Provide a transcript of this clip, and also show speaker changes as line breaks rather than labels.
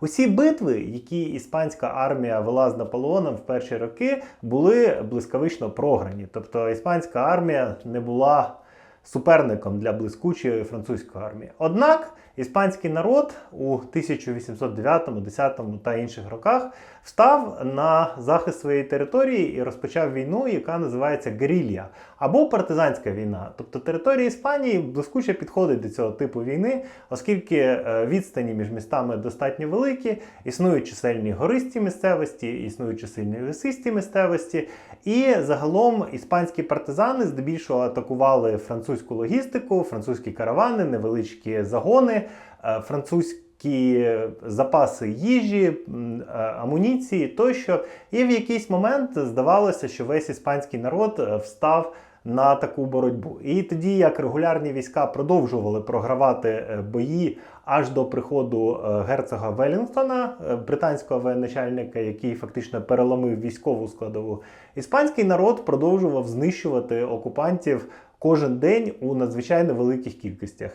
Усі битви, які іспанська армія вела з Наполеоном в перші роки, були блискавично програні. Тобто іспанська армія не була суперником для блискучої французької армії. Однак іспанський народ у 1809, 10 та інших роках встав на захист своєї території і розпочав війну, яка називається герілля або партизанська війна. Тобто територія Іспанії блискуче підходить до цього типу війни, оскільки е, відстані між містами достатньо великі, існують чисельні гористі місцевості, існують чисельні лісисті місцевості, і загалом іспанські партизани здебільшого атакували французьку логістику, французькі каравани, невеличкі загони, е, французькі запаси їжі, е, амуніції тощо. І в якийсь момент здавалося, що весь іспанський народ е, встав на таку боротьбу. І тоді, як регулярні війська продовжували програвати бої аж до приходу герцога Велінгтона, британського воєначальника, який фактично переломив військову складову, іспанський народ продовжував знищувати окупантів кожен день у надзвичайно великих кількостях.